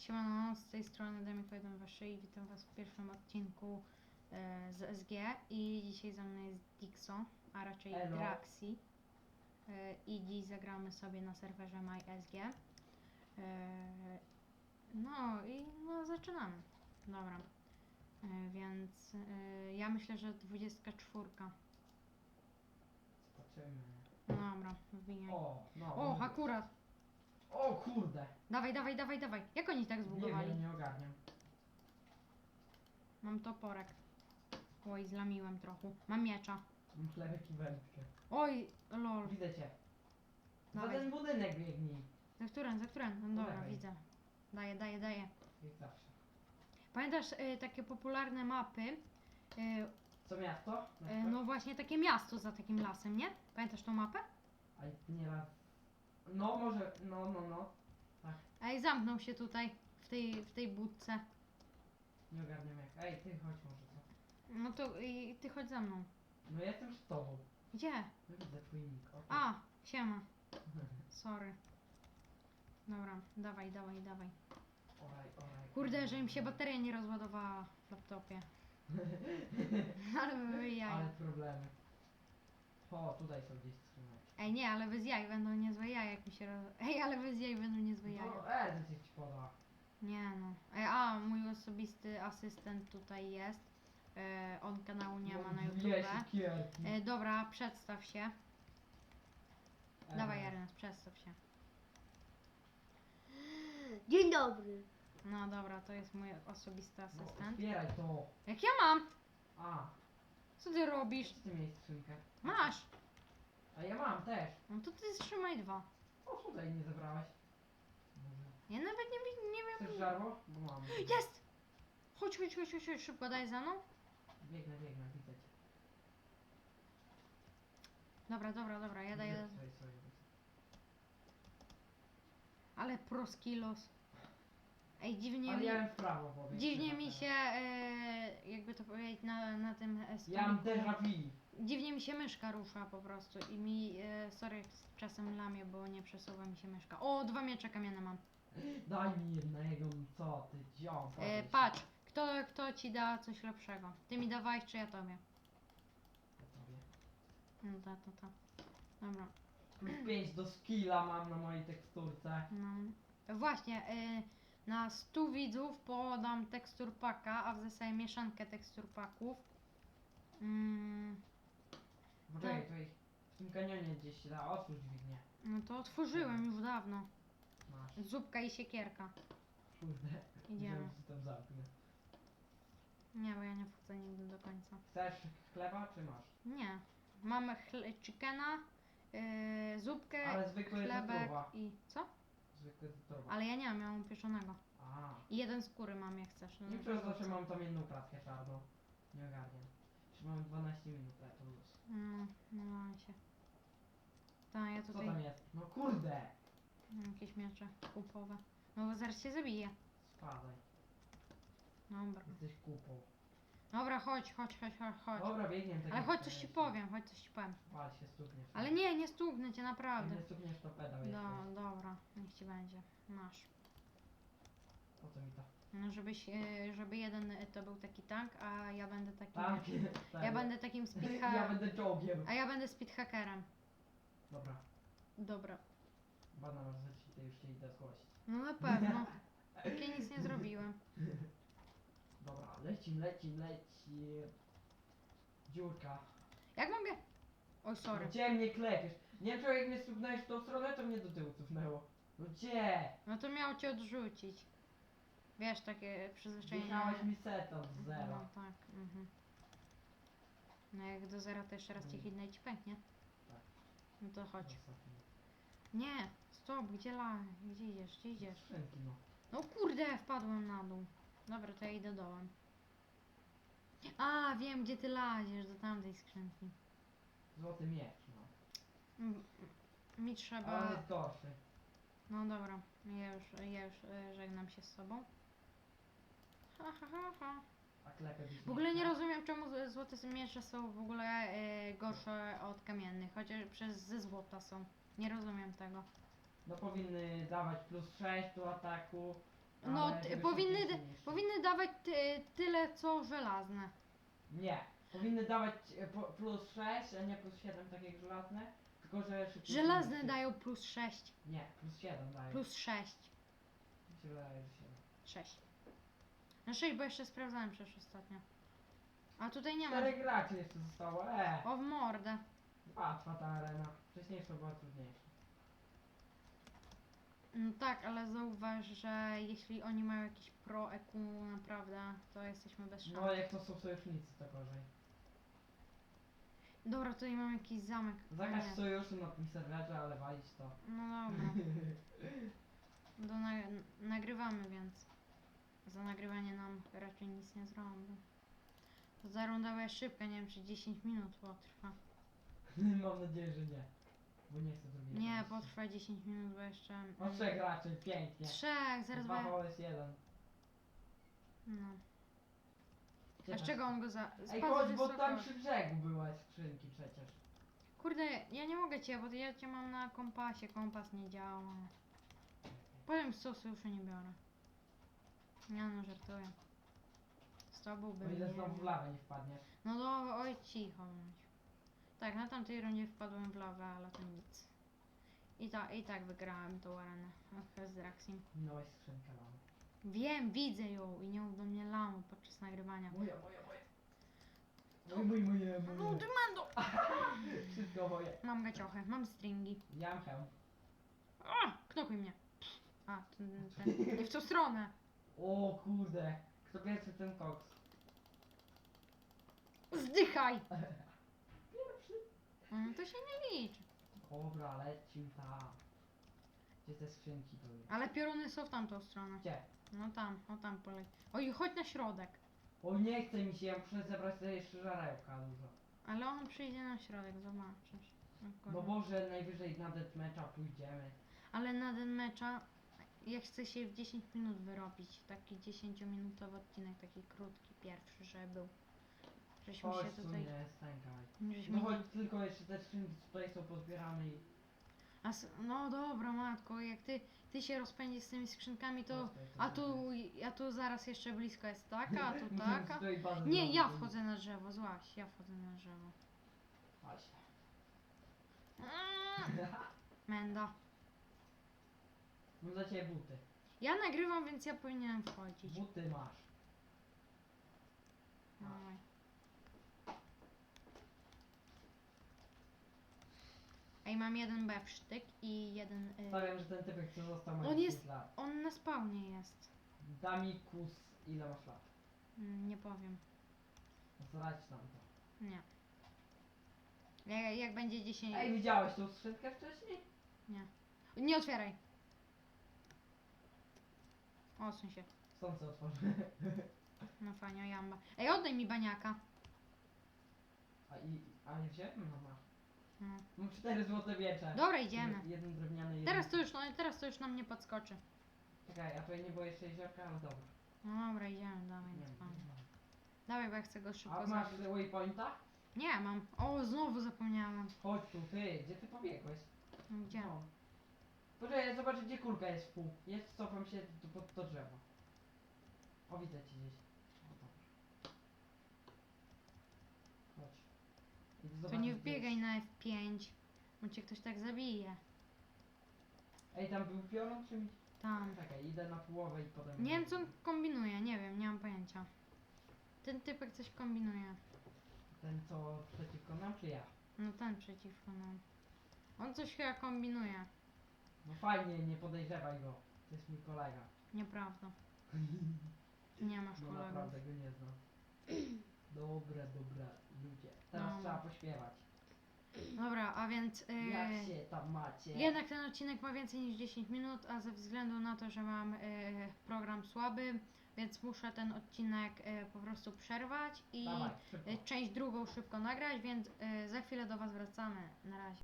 Siemano, z tej strony Demiko 123 i witam was w pierwszym odcinku e, z SG i dzisiaj ze mną jest Dixo, a raczej Elo. Draxi e, i dziś zagramy sobie na serwerze MySG. E, no i no zaczynamy. Dobra. E, więc e, ja myślę, że 24 Zobaczymy. dobra, wbijaj. O, no. o, akurat O kurde. dawaj, dawaj, dawaj, dawaj jak oni tak Nie zbudowali? wiem, nie ogarniam. Mam toporek. Oj, zlamiłem trochę. Mam miecza. Mam chlebek i wędkę. Oj, lol. Widzę cię. Za Dawaj. ten budynek biegnij. Za którym, za którym? No dobra, Dawaj. widzę. Daję, daję, daję. Jak zawsze. Pamiętasz y, takie popularne mapy? Y, Co miasto? Na y, przykład? no właśnie takie miasto za takim lasem, nie? Pamiętasz tą mapę? A nie raz. No może, no, no, no. Tak, Ej, zamknął się tutaj, w tej, w tej budce. nie ogarniam jak. Ej, ty chodź może co. No to i ty chodź za mną. No jestem z tobą. Gdzie? No widzę twój nick. A, siema. Sorry. Dobra, dawaj, dawaj, dawaj. Oraj, oraj. Kurde, że im się bateria nie rozładowała w laptopie. Ale wy jaja. Ale problemy. O, tutaj są gdzieś skrzyneczki. Ej, nie, ale bez jaj będą niezłe jaja, jak mi się roz... Ej, ale bez jaj będą niezłe jaja. No, e, to ci poda. Nie no. Ej, a, mój osobisty asystent tutaj jest. E, on kanału nie ma na YouTube. E, dobra, przedstaw się. E, Dawaj, Ernest, przedstaw się. Dzień dobry. No dobra, to jest mój osobisty No, asystent. otwieraj to. Jak ja mam? A, Co ty robisz? ty miałeś? Masz! A ja mam też. No to ty trzymaj dwa. O, tutaj nie zebrałeś. Może. Ja nawet nie, wi- nie Chcesz wiem. żarło? Bo mam. Jest! Chodź, chodź, chodź, chodź, chodź, szybko daj za mną. Biegnę, biegnę, widzę cię. Dobra, dobra, dobra, ja daję. Słuchaj, Ale proskilos. Ej, dziwnie Ale mi, ja mam w prawo powiedz. dziwnie mi się, e, jakby to powiedzieć, na, na tym e, Ja mam déjà vu. Dziwnie mi się myszka rusza po prostu i mi, e, sorry, czasem lamię, bo nie przesuwa mi się myszka. O, dwa miecze kamienne mam. Daj mi jednego, co ty, dziom. E, patrz, kto, kto ci da coś lepszego? Ty mi dawałeś, czy ja tobie? Ja tobie. No ta, to, ta. Dobra, Plus 5 do skilla mam na mojej teksturce. no. Właśnie, e, na 100 widzów podam tekstur paka, a w zasadzie mieszankę tekstur paków. Mm, Poczekaj, Tak. tutaj w tym kanionie gdzieś się da, otwórz dźwignię. no to otworzyłem już dawno. Masz. Zupka i siekierka. Kurde. Idziemy. Zaraz się tam zamknę. Nie, bo ja nie wchodzę nigdy do końca. Chcesz chleba, czy masz? Nie. Mamy chle- chickena, yy, zupkę, Ale zwykły jest chlebek i... Co? Zwykły torba. Ale ja nie mam, ja mam pieczonego. A. I jeden skóry mam, jak chcesz. No, Nie to przez to, że mam tam jedną kratkę czarną. Nie ogarniam. Czy mam 12 minut, ale to luz. No, no mam się. Tak, ja Co tutaj tam jest? No kurde! mam jakieś miecze kupowe. No bo zaraz się zabiję. Spadaj. Dobra. Jesteś kupą. Dobra, chodź, chodź, chodź, chodź, chodź. Dobra, biegniemy tak Ale jak chodź coś ci powiem, chodź coś ci powiem. Wal się, stukniesz. Ale nie, nie stuknę cię, naprawdę. nie stukniesz, to pedał No, dobra, niech ci będzie. Masz. Po co mi to? No, żebyś, e, żeby jeden e, to był taki tank, a ja będę takim... Tam, Ja będę takim Ja speedha... będę czołgiem. A ja będę speedhackerem. Dobra. Dobra. Bana masz zaczęte, już cię idę zgłosić. No na pewno. Jak ja nic nie zrobiłem. Dobra, lecim, lecim, lecim. Dziurka. Jak mogę? Oj, sorry. Gdzie mnie klepiesz? Nie wiem, jak mnie stuknąłeś w tą stronę, to mnie do tyłu cofnęło. No gdzie? No to miał cię odrzucić. Wiesz, takie przyzwyczajenie. Wjechałeś mi set od No zera. tak, mhm. No jak do zera to jeszcze raz cię hitnę i ci pęknie. Tak. No to chodź. Nie, stop, gdzie la? Gdzie idziesz? Gdzie idziesz? Skrzynki, no. No kurde, wpadłem na dół. Dobra, to ja idę dołem. A, wiem, gdzie ty laziesz, do tamtej skrzynki. Złoty miecz, no. Mm, Mi Ale trzeba... on jest gorszy. No dobra, ja już, ja już e, żegnam się z sobą. Ha, W ogóle nie chciał. rozumiem, czemu złote miecze są w ogóle e, gorsze od kamiennych, chociaż przez ze złota są. Nie rozumiem tego. No powinny dawać plus 6 do ataku, No, Ale ty- żeby powinny, powinny dawać ty, tyle co żelazne. Nie. Powinny dawać e, po- plus 6, a nie plus 7 tak jak żelazne. Tylko, że szybciej Żelazne dają plus 6. Nie, plus 7 dają. Plus 6. Mi się wydaje, że 7. 6. No 6, bo jeszcze sprawdzałem przecież ostatnio. A tutaj nie ma. Czterech graczy jeszcze zostało, e. O w mordę. Łatwa ta arena. Wcześniejsza była trudniejsza. No tak, ale zauważ, że jeśli oni mają jakiś pro EQ naprawdę, to jesteśmy bez szans. No jak to są sojusznicy, to gorzej. Dobra, tutaj mam jakiś zamek. Zakaż Nie. sojuszu na tym serwerze, ale walić to. No dobra. Do na nagrywamy, więc za nagrywanie nam raczej nic nie zrobią. To za runda jest szybka, nie wiem czy 10 minut potrwa. Mam nadzieję, że nie. Bo nie chcę drugiej Nie, części. potrwa 10 minut, bo jeszcze... O trzech raczej, pięknie. Trzech, zaraz Dwa będzie... woles jeden. No. A z czego on go za... Ej, spadł chodź, bo wysoko. tam przy brzegu były skrzynki przecież. Kurde, ja nie mogę cię, bo ja cię mam na kompasie, kompas nie działa. Powiem sosu już nie biorę. Nie no, żartuję. Z tobą O bym ile nie... znowu w lawę nie wpadniesz. No dobra, oj cicho bądź. Tak, na tamtej rundzie wpadłem w lawę, ale to nic. I, ta, I tak wygrałem tą arenę Ach, z Raxim. Minąłeś skrzynkę lawy. Wiem, widzę ją i nie mów do mnie lamu podczas nagrywania. Moja, moja, moja. Mój, mój, moje, No moje. ty mando! Wszystko moje. Mam gaciochy, mam stringi. Jamkę. A, knokuj mnie. A, ten, ten, nie w tą stronę. O kurde. Kto pierwszy ten koks? Zdychaj! Pierwszy. Mm, to się nie liczy. Dobra, lecim tam. Gdzie te skrzynki były? Ale pioruny są w tamtą stronę. Gdzie? No tam, o tam polej. Oj, chodź na środek. O nie chce mi się, ja muszę zebrać sobie jeszcze żarełka dużo. Ale on przyjdzie na środek, zobaczysz. No może najwyżej na deathmatcha pójdziemy. Ale na ten mecza, ja chcę się w 10 minut wyrobić. Taki 10-minutowy odcinek, taki krótki, pierwszy, że był. Żeśmy Chodź się tu tutaj... nie stękaj. Żeśmy No chodź tylko jeszcze te skrzynki tutaj są pozbierane i... A s- no dobra, matko, jak ty, ty się rozpędzisz z tymi skrzynkami, to... A tu, a tu zaraz jeszcze blisko jest taka, a tu taka. Nie, ja wchodzę na drzewo, złaś, ja wchodzę na drzewo. Chodź. Aaa, Menda. Mam za ciebie buty. Ja nagrywam, więc ja powinienem wchodzić. Buty masz. Dawaj. Ej, mam jeden bewsztyk i jeden... Y, Stawiam, że ten typek co został ma On 10 jest- lat. on na spawnie jest. Damikus, ile masz lat? Mm, Nie powiem. Zrać nam to. Nie. Jak, jak będzie 10... Ej, widziałeś tą skrzynkę wcześniej? Nie otwieraj. Odsuń się. Stąd co otworzę. No fajnie, jamba. Ej, oddaj mi baniaka. A, i, a nie wziąłem? No masz. No. Mam 4 złote miecze. Dobra, idziemy. Jeden drewniany, jeden... Teraz to już, no, teraz to już nam nie podskoczy. Czekaj, a tutaj nie było jeszcze jeziorka, ale dobra. No dobra, idziemy, dawaj, Nie, spamy. nie. Dawaj, bo ja chcę go szybko A masz zabić. waypointa? Nie mam. O, znowu zapomniałem. Chodź tu, ty, gdzie ty pobiegłeś? No, Gdzie? No. Poczekaj, ja zobaczę gdzie kulka jest w pół. Jest, cofam się tu pod to drzewo. O, widzę cię gdzieś. O, dobra. Chodź. Idę To zobaczyć, nie gdzie wbiegaj jest. na F5, bo cię ktoś tak zabije. Ej, tam był piorun czy mi... Tam. Czekaj, idę na połowę i potem... Nie wiem, co on kombinuje, nie wiem, nie mam pojęcia. Ten typek coś kombinuje. Ten co przeciwko nam, czy ja? No ten przeciwko nam. On coś chyba kombinuje. No fajnie, nie podejrzewaj go. To jest mój kolega. Nieprawda. Nie masz No kolegów. naprawdę go nie znam. Dobre, dobre ludzie. Teraz No. trzeba pośpiewać. Dobra, a więc... Jak się tam macie? Jednak ten odcinek ma więcej niż 10 minut, a ze względu na to, że mam e, program słaby, więc muszę ten odcinek e, po prostu przerwać i Dawaj, szybko. część drugą szybko nagrać, więc za chwilę do Was wracamy. Na razie.